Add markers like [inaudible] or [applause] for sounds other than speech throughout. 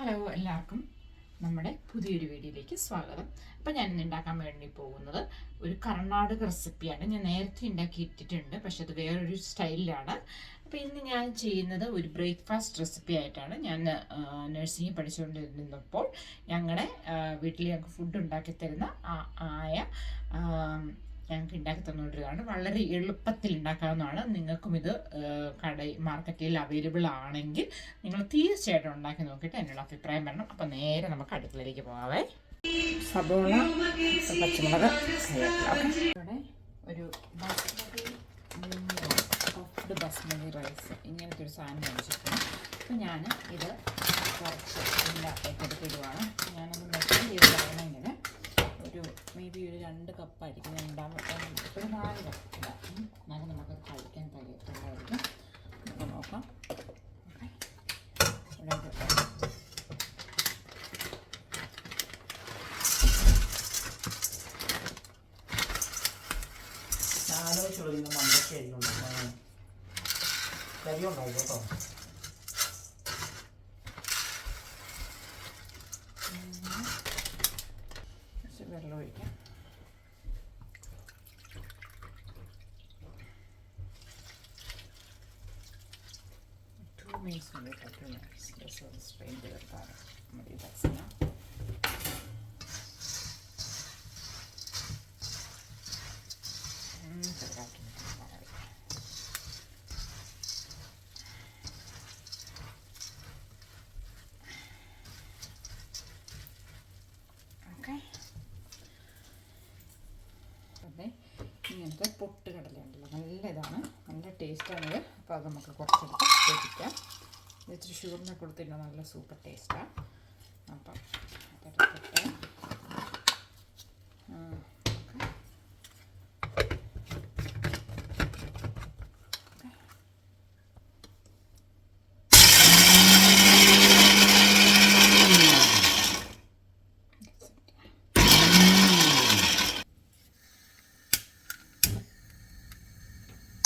Hello എല്ലാവർക്കും. നമ്മുടെ പുതിയൊരു വീഡിയോയിലേക്ക് സ്വാഗതം. അപ്പം ഞാൻ ഇന്ന് ഉണ്ടാക്കാൻ വേണ്ടി പോകുന്നത് ഒരു കർണാടക റെസിപ്പിയാണ് ഞാൻ നേരത്തെ ഉണ്ടാക്കിയിട്ടിട്ടുണ്ട് പക്ഷെ അത് വേറൊരു സ്റ്റൈലിലാണ് അപ്പോൾ ഇന്ന് ഞാൻ ചെയ്യുന്നത് ഒരു ബ്രേക്ക്ഫാസ്റ്റ് റെസിപ്പി ആയിട്ടാണ്. ഞാൻ നഴ്സിംഗ് പഠിച്ചുകൊണ്ടിരുന്നപ്പോൾ ഞങ്ങളുടെ വീട്ടിൽ ഞങ്ങൾക്ക് ഫുഡ് ഉണ്ടാക്കി തരുന്ന ആയ ഞങ്ങൾക്ക് ഉണ്ടാക്കി തന്നുകൊണ്ടിരുന്നതാണ് വളരെ എളുപ്പത്തിൽ ഉണ്ടാക്കാവുന്നതാണ് നിങ്ങൾക്കും ഇത് കട മാർക്കറ്റിൽ അവൈലബിൾ ആണെങ്കിൽ നിങ്ങൾ തീർച്ചയായിട്ടും ഉണ്ടാക്കി നോക്കിയിട്ട് എന്നുള്ള അഭിപ്രായം വരണം അപ്പം നേരെ നമുക്ക് അടുക്കളയിലേക്ക് പോകാവേ സബോള പച്ചമുളക് ഒരു ബസ്മതി ബസ്മതി റൈസ് ഇങ്ങനത്തെ ഒരു സാധനം മേടിച്ചിട്ടുണ്ട്. അപ്പം ഞാൻ ഇത് കുറച്ച് ഏറ്റെടുത്തിടുവാണ് ഞാനത് മെഷർ ചെയ്ത് പറയണമെങ്കിൽ ഒരു മേ ബി ഒരു രണ്ട് കപ്പായിരിക്കും ഞാൻ നാല് കപ്പ്. എന്നാലും നമുക്കത് കഴിക്കാൻ കഴിയത്തുള്ളതായിരിക്കും നമുക്ക് നോക്കാം ആലോചിച്ചുള്ളൂ ഇന്ന് മണ്ടയ്ക്ക് അരിയുണ്ട് കരി ഉണ്ടാവും കേട്ടോ കുറച്ച് വെള്ളം ഒഴിക്കാം ടു മിനിറ്റ്സ് മതി കേട്ടോ ടു This ഒന്ന് സ്ട്രെയിൻ ചെയ്തെടുത്താൽ മതി ദാറ്റ്സ് ചെറുതാക്കി മതി ഓക്കെ ഇങ്ങനത്തെ പൊട്ട് കടല ഉണ്ടല്ലോ നല്ല ഇതാണ്. നല്ല ടേസ്റ്റാണിത് അപ്പോൾ അത് നമുക്ക് കുറച്ചെടുത്ത് വേവിക്കാം ഇത് ഇച്ചിരി ഷുഗറിനെ കൊടുത്തിട്ട് നല്ല സൂപ്പർ ടേസ്റ്റാണ് അപ്പം അതെടുത്തിട്ട് ആ, ഓക്കെ.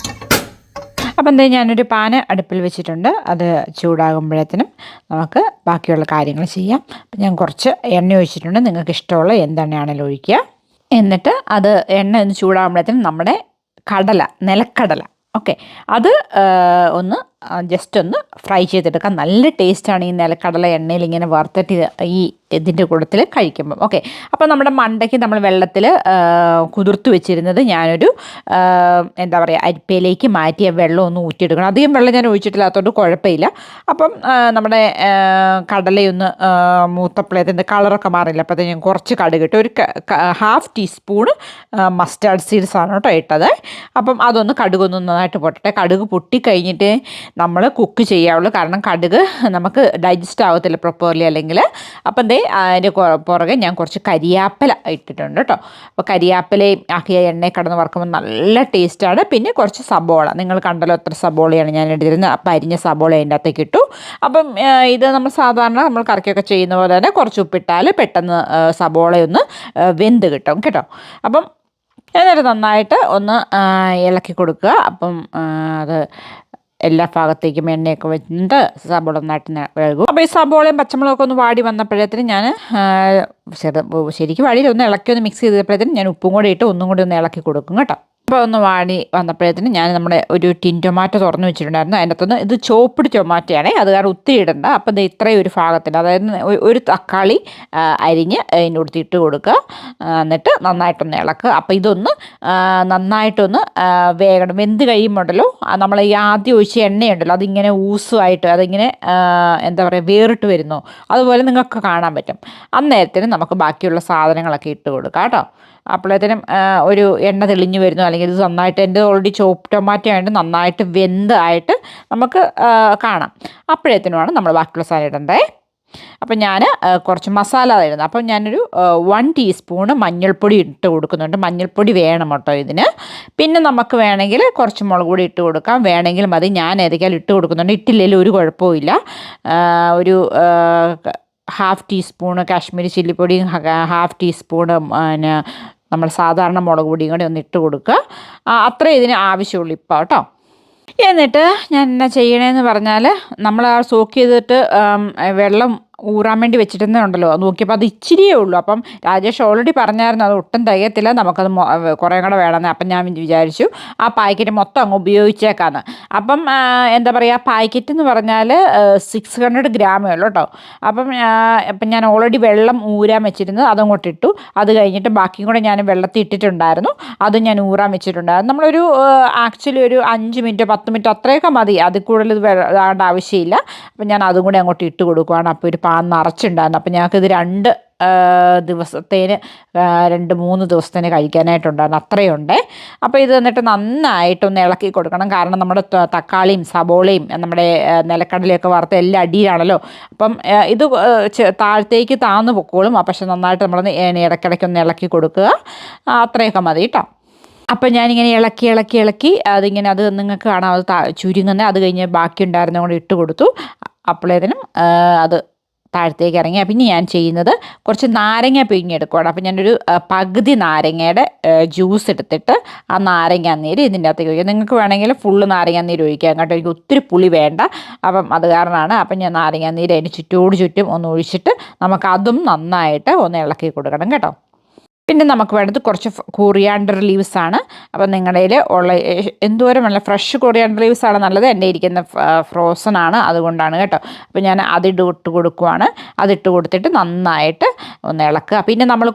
ഓക്കെ. അപ്പം എന്താ ഞാനൊരു പാന് അടുപ്പിൽ വെച്ചിട്ടുണ്ട്. അത് ചൂടാകുമ്പോഴത്തേനും നമുക്ക് ബാക്കിയുള്ള കാര്യങ്ങൾ ചെയ്യാം. അപ്പം ഞാൻ കുറച്ച് എണ്ണ ഒഴിച്ചിട്ടുണ്ട്. നിങ്ങൾക്ക് ഇഷ്ടമുള്ള എന്തെണ്ണയാണെങ്കിലും ഒഴിക്കുക. എന്നിട്ട് അത് എണ്ണ ഒന്ന് ചൂടാകുമ്പോഴത്തേനും നമ്മുടെ കടല നിലക്കടല. ഓക്കെ. അത് ഒന്ന് ജസ്റ്റ് ഒന്ന് ഫ്രൈ ചെയ്തെടുക്കാം. നല്ല ടേസ്റ്റാണ് ഈ നിലക്കടല എണ്ണയിൽ ഇങ്ങനെ വറുത്തിട്ട് ഈ ഇതിന്റെ കൂട്ടത്തിൽ കഴിക്കുമ്പം. ഓക്കെ അപ്പോൾ നമ്മുടെ മണ്ടയ്ക്ക് നമ്മൾ വെള്ളത്തിൽ കുതിർത്ത് വെച്ചിരുന്നത് ഞാനൊരു എന്താ പറയുക അരിപ്പയിലേക്ക് മാറ്റിയ വെള്ളം ഒന്ന് ഊറ്റിയെടുക്കണം. അധികം വെള്ളം ഞാൻ ഒഴിച്ചിട്ടില്ലാത്തതുകൊണ്ട് കുഴപ്പമില്ല. അപ്പം നമ്മുടെ കടലയൊന്ന് മൂത്തപ്പളയത്തിന്റെ കളറൊക്കെ മാറില്ല. അപ്പോൾ ഞാൻ കുറച്ച് കടുകിട്ട് ഒരു ഹാഫ് ടീസ്പൂണ് മസ്റ്റാർഡ് സീഡ്സ് ആണ് കേട്ടോ ഇട്ടത്. അപ്പം അതൊന്ന് കടുകൊന്ന് നന്നായിട്ട് പൊട്ടട്ടെ. കടുക് പൊട്ടിക്കഴിഞ്ഞിട്ട് നമ്മൾ കുക്ക് ചെയ്യാവുള്ളൂ. കാരണം കടുക് നമുക്ക് ഡൈജസ്റ്റ് ആവത്തില്ല പ്രോപ്പർലി അല്ലെങ്കിൽ. അപ്പം ദേ അതിന്റെ പുറകെ ഞാൻ കുറച്ച് കരിയാപ്പില ഇട്ടിട്ടുണ്ട് കേട്ടോ. അപ്പോൾ കരിയാപ്പിലയും ആക്കിയ എണ്ണയിൽ കടന്ന് വറക്കുമ്പോൾ നല്ല ടേസ്റ്റാണ് പിന്നെ കുറച്ച് സബോള. നിങ്ങൾ കണ്ടല്ലോ എത്ര സബോളയാണ് ഞാൻ എടുത്തിരുന്നത് അപ്പം അരിഞ്ഞ സബോള അതിന്റെ അകത്തേക്ക് ഇട്ടു. അപ്പം ഇത് നമ്മൾ സാധാരണ നമ്മൾ കറിക്കൊക്കെ ചെയ്യുന്ന പോലെ തന്നെ കുറച്ച് ഉപ്പിട്ടാൽ പെട്ടെന്ന് സബോളയൊന്ന് വെന്ത് കിട്ടും കേട്ടോ. അപ്പം എന്നിട്ട് നന്നായിട്ട് ഒന്ന് ഇളക്കി കൊടുക്കുക. അപ്പം അത് എല്ലാ ഭാഗത്തേക്കും എണ്ണയൊക്കെ വെച്ചിട്ട് സബോള നന്നായിട്ട് വേകും അപ്പോൾ ഈ സബോളയും പച്ചമുളകൊക്കെ ഒന്ന് വാടി വന്നപ്പോഴത്തേനും ഞാൻ ചെറു ശരിക്കും വാടിയിൽ ഒന്ന് ഇളക്കി ഒന്ന് മിക്സ് ചെയ്തപ്പോഴത്തേനും ഞാൻ ഉപ്പും കൂടി ഇട്ട് ഒന്നും കൂടി ഒന്ന് ഇളക്കി കൊടുക്കും കേട്ടോ. അപ്പോൾ ഒന്ന് വാടി വന്നപ്പോഴത്തേന് ഞാൻ നമ്മുടെ ഒരു ടിൻ ടൊമാറ്റോ തുറന്നു വെച്ചിട്ടുണ്ടായിരുന്നു. അതിന്റെ അകത്തുനിന്ന് ഇത് ചോപ്പിഡ് ടൊമാറ്റോയാണ് അത് കാരണം ഒത്തിരി ഇടണ്ട. അപ്പോൾ ഇത് ഇത്രയും ഒരു ഭാഗത്തിൽ അതായത് ഒരു തക്കാളി അരിഞ്ഞ് അതിന്റെ ഇട്ട് കൊടുക്കുക. എന്നിട്ട് നന്നായിട്ടൊന്ന് ഇളക്കുക. അപ്പോൾ ഇതൊന്ന് നന്നായിട്ടൊന്ന് വേഗണം വെന്ത് കഴിയുമ്പോണ്ടല്ലോ നമ്മൾ ഈ ആദ്യം ഒഴിച്ച എണ്ണയുണ്ടല്ലോ അതിങ്ങനെ ഊസുമായിട്ട് അതിങ്ങനെ എന്താ പറയുക വേറിട്ട് വരുന്നു. അതുപോലെ നിങ്ങൾക്ക് കാണാൻ പറ്റും. അന്നേരത്തിന് നമുക്ക് ബാക്കിയുള്ള സാധനങ്ങളൊക്കെ ഇട്ട് കൊടുക്കാം കേട്ടോ. അപ്പോഴത്തേനും ഒരു എണ്ണ തെളിഞ്ഞു വരുന്നു. അല്ലെങ്കിൽ ഇത് നന്നായിട്ട് എന്റെ ഓൾറെഡി ചോപ്പ് ടൊമാറ്റോ ആയിട്ട് നന്നായിട്ട് വെന്ത് ആയിട്ട് നമുക്ക് കാണാം. അപ്പോഴത്തേനുമാണ് നമ്മൾ ബാക്കിയുള്ള സാധനം ഇടേണ്ടത് അപ്പം ഞാൻ കുറച്ച് മസാല തരുന്നത് അപ്പം ഞാനൊരു വൺ ടീസ്പൂണ് മഞ്ഞൾപ്പൊടി ഇട്ട് കൊടുക്കുന്നുണ്ട്. മഞ്ഞൾപ്പൊടി വേണം കേട്ടോ ഇതിന്. പിന്നെ നമുക്ക് വേണമെങ്കിൽ കുറച്ച് മുളക് പൊടി ഇട്ട് കൊടുക്കാം. വേണമെങ്കിൽ മതി. ഞാൻ ഏതൊക്കെയാലും ഇട്ട് കൊടുക്കുന്നുണ്ട്. ഇട്ടില്ലെങ്കിലും ഒരു കുഴപ്പമില്ല ഒരു ഹാഫ് ടീസ്പൂണ് കാശ്മീരി ചില്ലിപ്പൊടിയും ഹാഫ് ടീസ്പൂണ് പിന്നെ നമ്മൾ സാധാരണ മുളക് പൊടിയും കൂടി ഒന്ന് ഇട്ട് കൊടുക്കുക. അത്രേ ഇതിന് ആവശ്യമുള്ളൂ ഇപ്പോൾ കേട്ടോ. എന്നിട്ട് ഞാൻ എന്നാ ചെയ്യണേന്ന് പറഞ്ഞാൽ നമ്മൾ ആ സോക്ക് ചെയ്തിട്ട് വെള്ളം ഊറാൻ വേണ്ടി വെച്ചിട്ടുണ്ടല്ലോ ഉണ്ടല്ലോ. നോക്കിയപ്പോൾ അത് ഇച്ചിരിയേ ഉള്ളൂ. അപ്പം രാജേഷ് ഓൾറെഡി പറഞ്ഞായിരുന്നു അത് ഒട്ടും തികയത്തില്ല. നമുക്കത് കുറേ കൂടെ വേണമെന്ന്. അപ്പം ഞാൻ വിചാരിച്ചു ആ പാക്കറ്റ് മൊത്തം അങ്ങ് ഉപയോഗിച്ചേക്കാന്ന്. അപ്പം എന്താ പറയുക പാക്കറ്റ് എന്ന് പറഞ്ഞാൽ സിക്സ് ഹൺഡ്രഡ് ഗ്രാമേ ഉള്ളൂ കേട്ടോ അപ്പം അപ്പം ഞാൻ ഓൾറെഡി വെള്ളം ഊരാൻ വെച്ചിരുന്നത് അതങ്ങോട്ട് ഇട്ടു അത് കഴിഞ്ഞിട്ട് ബാക്കിയും കൂടെ ഞാൻ വെള്ളത്തിൽ ഇട്ടിട്ടുണ്ടായിരുന്നു. അത് ഞാൻ ഊറാൻ വെച്ചിട്ടുണ്ടായിരുന്നു. നമ്മളൊരു ആക്ച്വലി ഒരു അഞ്ച് മിനിറ്റ് പത്ത് മിനിറ്റ് അത്രയൊക്കെ മതി. അതിൽ കൂടുതൽ ഇത് ആവശ്യമില്ല. അപ്പം ഞാൻ അതും കൂടെ അങ്ങോട്ട് ഇട്ട് കൊടുക്കുവാണ്. അപ്പോൾ ഒരു പാൻ നിറച്ചുണ്ടായിരുന്നു അപ്പം ഞങ്ങൾക്കിത് രണ്ട് ദിവസത്തേന് രണ്ട് മൂന്ന് ദിവസത്തേന് കഴിക്കാനായിട്ടുണ്ടായിരുന്നു. അത്രയുണ്ട് അപ്പോൾ ഇത് എന്നിട്ട് നന്നായിട്ടൊന്ന് ഇളക്കി കൊടുക്കണം. കാരണം നമ്മുടെ തക്കാളിയും സബോളയും നമ്മുടെ നിലക്കടലയൊക്കെ വറുത്ത എല്ലാം അടിയിലാണല്ലോ. അപ്പം ഇത് താഴത്തേക്ക് താന്നു പൊക്കോളും. പക്ഷെ നന്നായിട്ട് നമ്മൾ ഇടയ്ക്കിടയ്ക്ക് ഒന്ന് ഇളക്കി കൊടുക്കുക. അത്രയൊക്കെ മതി കേട്ടോ. അപ്പം ഞാനിങ്ങനെ ഇളക്കി ഇളക്കി ഇളക്കി അതിങ്ങനെ അത് നിങ്ങൾക്ക് കാണാം. അത് ചുരുങ്ങുന്നത് അത് കഴിഞ്ഞ് ബാക്കി ഉണ്ടായിരുന്ന കൂടെ ഇട്ട് കൊടുത്തു. അപ്പോഴേതിനും അത് താഴത്തേക്ക് ഇറങ്ങി. പിന്നെ ഞാൻ ചെയ്യുന്നത് കുറച്ച് നാരങ്ങ പിഴിഞ്ഞെടുക്കുകയാണ് അപ്പോൾ ഞാനൊരു പകുതി നാരങ്ങയുടെ ജ്യൂസ് എടുത്തിട്ട് ആ നാരങ്ങ നീര് ഇതിന്റെ അകത്തേക്ക് ഒഴിക്കുക നിങ്ങൾക്ക് വേണമെങ്കിൽ ഫുള്ള് നാരങ്ങ നീര് ഒഴിക്കാം കേട്ടോ. എനിക്ക് ഒത്തിരി പുളി വേണ്ട. അപ്പം അത് കാരണമാണ് അപ്പം ഞാൻ നാരങ്ങ നീര് അതിന് ചുറ്റോട് ചുറ്റും ഒന്ന് ഒഴിച്ചിട്ട് നമുക്ക് അതും നന്നായിട്ട് ഒന്ന് ഇളക്കി കൊടുക്കണം കേട്ടോ. പിന്നെ നമുക്ക് വേണ്ടത് കുറച്ച് കൊറിയാണ്ടർ ലീവ്സ് ആണ്. അപ്പം നിങ്ങളുടെ ഉള്ള എന്തോരമുള്ള ഫ്രഷ് കൊറിയാണ്ടർ ലീവ്സ് ആണ് നല്ലത്. എന്റെ ഇരിക്കുന്ന ഫ്രോസൺ ആണ്. അതുകൊണ്ടാണ് കേട്ടോ. അപ്പം ഞാൻ അതിട്ട് ഇട്ട് കൊടുക്കുവാണ്. അതിട്ട് കൊടുത്തിട്ട് നന്നായിട്ട് ഒന്ന് ഇളക്കുക. പിന്നെ നമ്മൾ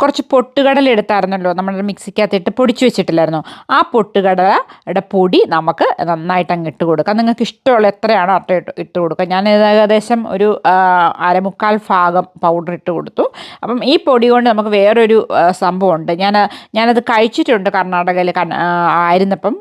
കുറച്ച് പൊട്ടുകടല എടുത്തായിരുന്നല്ലോ നമ്മൾ മിക്സിക്കകത്തിട്ട് പൊടിച്ചു വെച്ചിട്ടില്ലായിരുന്നോ? ആ പൊട്ടുകടലയുടെ പൊടി നമുക്ക് നന്നായിട്ട് അങ്ങ് ഇട്ട് കൊടുക്കാം. നിങ്ങൾക്ക് ഇഷ്ടമുള്ള എത്രയാണോ അട്ട ഇട്ട് ഇട്ട് കൊടുക്കുക ഞാൻ ഏകദേശം ഒരു അരമുക്കാൽ ഭാഗം പൗഡർ ഇട്ട് കൊടുത്തു. അപ്പം ഈ പൊടി കൊണ്ട് നമുക്ക് വേറൊരു സംഭവമുണ്ട്. ഞാൻ ഞാനത് കഴിച്ചിട്ടുണ്ട് കർണാടകയിൽ ആയിരുന്നപ്പം.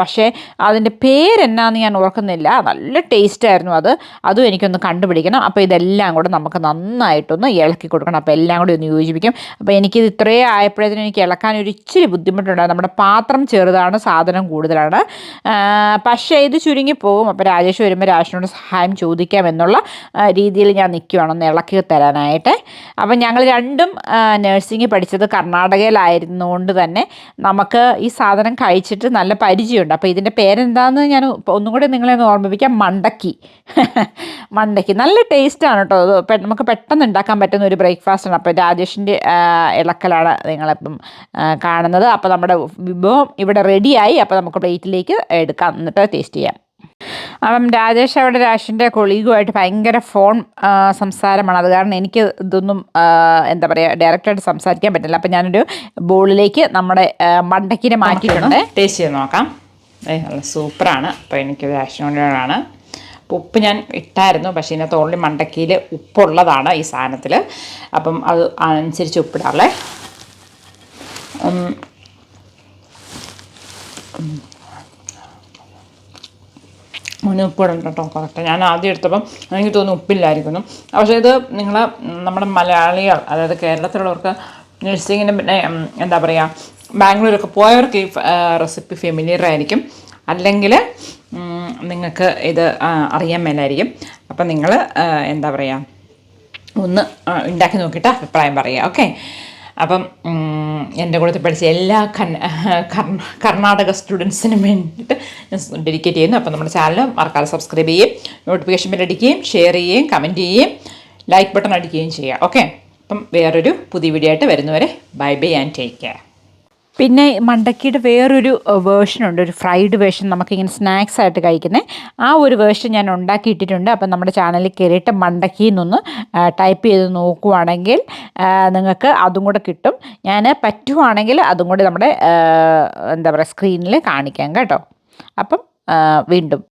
പക്ഷേ അതിന്റെ പേരെന്നാന്ന് ഞാൻ ഓർക്കുന്നില്ല. നല്ല ടേസ്റ്റ് ആയിരുന്നു അത്. അതും എനിക്കൊന്ന് കണ്ടുപിടിക്കണം. അപ്പോൾ ഇതെല്ലാം കൂടെ നമുക്ക് നന്നായിട്ടൊന്ന് ഇളക്കി കൊടുക്കണം. അപ്പോൾ എല്ലാം കൂടി ഒന്ന് യോജിപ്പിക്കും. അപ്പോൾ എനിക്കിത് ഇത്രേ ആയപ്പോഴത്തേനും എനിക്ക് ഇളക്കാൻ ഒരു ഇച്ചിരി ബുദ്ധിമുട്ടുണ്ടായിരുന്നു നമ്മുടെ പാത്രം ചെറുതാണ് സാധനം കൂടുതലാണ്. പക്ഷേ ഇത് ചുരുങ്ങിപ്പോകും അപ്പോൾ രാജേഷ് വരുമ്പോൾ രാജേഷിനോട് സഹായം ചോദിക്കാം എന്നുള്ള രീതിയിൽ ഞാൻ നിൽക്കുവാണ് ഒന്ന് ഇളക്കി തരാനായിട്ട്. അപ്പം ഞങ്ങൾ രണ്ടും നഴ്സിംഗ് പഠിച്ചത് കർണാടകയിലായിരുന്നുകൊണ്ട് തന്നെ നമുക്ക് ഈ സാധനം കഴിച്ചിട്ട് നല്ല പരിചയമുണ്ട്. അപ്പോൾ ഇതിന്റെ പേരെന്താണെന്ന് ഞാൻ ഒന്നും കൂടി നിങ്ങളെ ഒന്ന് ഓർമ്മിപ്പിക്കാം. മണ്ടക്കി. [laughs] മണ്ടക്കി. നല്ല ടേസ്റ്റാണ് കേട്ടോ. അത് നമുക്ക് പെട്ടെന്ന് ഉണ്ടാക്കാൻ പറ്റുന്ന ഒരു ബ്രേക്ക്ഫാസ്റ്റാണ് അപ്പോൾ രാജേഷിന്റെ ഇളക്കലാണ് നിങ്ങളിപ്പം കാണുന്നത്. അപ്പോൾ നമ്മുടെ വിഭവം ഇവിടെ റെഡിയായി അപ്പോൾ നമുക്ക് പ്ലേറ്റിലേക്ക് എടുക്കാം. എന്നിട്ട് ടേസ്റ്റ് ചെയ്യാം. അപ്പം രാജേഷ് അവിടെ രാഷിന്റെ കൊളീഗുമായിട്ട് ഭയങ്കര ഫോൺ സംസാരമാണ്. അത് കാരണം എനിക്ക് ഇതൊന്നും എന്താ പറയുക ഡയറക്റ്റായിട്ട് സംസാരിക്കാൻ പറ്റില്ല. അപ്പം ഞാനൊരു ബോളിലേക്ക് നമ്മുടെ മണ്ടക്കിനെ മാറ്റിയിട്ടുണ്ട്. ടേസ്റ്റ് ചെയ്ത് നോക്കാം. നല്ല സൂപ്പറാണ്. അപ്പോൾ എനിക്ക് രാഷിനോടാണ് അപ്പോൾ ഉപ്പ് ഞാൻ ഇട്ടായിരുന്നു. പക്ഷേ ഇതിനകത്ത് ഓൾറെഡി മണ്ടക്കിയിൽ ഉപ്പുള്ളതാണ് ഈ സാധനത്തിൽ. അപ്പം അത് അനുസരിച്ച് ഉപ്പിടാറുള്ളേ ഒന്ന് ഉപ്പിടണം കേട്ടോ കറക്റ്റ് ഞാൻ ആദ്യം എടുത്തപ്പം എനിക്ക് തോന്നുന്നു ഉപ്പില്ലായിരിക്കുന്നു. പക്ഷേ ഇത് നിങ്ങൾ നമ്മുടെ മലയാളികൾ അതായത് കേരളത്തിലുള്ളവർക്ക് നഴ്സിങ്ങിന് പിന്നെ എന്താ പറയുക ബാംഗ്ലൂരൊക്കെ പോയവർക്ക് ഈ റെസിപ്പി ഫെമിലിയർ ആയിരിക്കും. അല്ലെങ്കിൽ നിങ്ങൾക്ക് ഇത് അറിയാൻ മേലായിരിക്കും. അപ്പം നിങ്ങൾ എന്താ പറയുക ഒന്ന് ഉണ്ടാക്കി നോക്കിയിട്ട് അഭിപ്രായം പറയുക ഓക്കെ അപ്പം എന്റെ കൂടെ പഠിച്ച എല്ലാ കർണാടക സ്റ്റുഡൻസിനും വേണ്ടിയിട്ട് ഞാൻ ഡെഡിക്കേറ്റ് ചെയ്യുന്നു. അപ്പം നമ്മുടെ ചാനൽ മറക്കാതെ സബ്സ്ക്രൈബ് ചെയ്യുകയും നോട്ടിഫിക്കേഷൻ ബെൽ അടിക്കുകയും ഷെയർ ചെയ്യുകയും കമന്റ് ചെയ്യുകയും ലൈക്ക് ബട്ടൺ അടിക്കുകയും ചെയ്യുക. ഓക്കെ അപ്പം വേറൊരു പുതിയ വീഡിയോ ആയിട്ട് വരുന്നവരെ bye bye and take care പിന്നെ മണ്ടക്കിയുടെ വേറൊരു വേർഷനുണ്ട്. ഒരു ഫ്രൈഡ് വേർഷൻ നമുക്കിങ്ങനെ സ്നാക്സ് ആയിട്ട് കഴിക്കുന്നത് ആ ഒരു വേർഷൻ ഞാൻ ഉണ്ടാക്കിയിട്ടിട്ടുണ്ട്. അപ്പം നമ്മുടെ ചാനലിൽ കയറിയിട്ട് മണ്ടക്കിയിൽ നിന്നൊന്ന് ടൈപ്പ് ചെയ്ത് നോക്കുവാണെങ്കിൽ നിങ്ങൾക്ക് അതും കൂടെ കിട്ടും. ഞാൻ പറ്റുവാണെങ്കിൽ അതും കൂടി നമ്മുടെ എന്താ പറയുക സ്ക്രീനിൽ കാണിക്കാം കേട്ടോ. അപ്പം വീണ്ടും.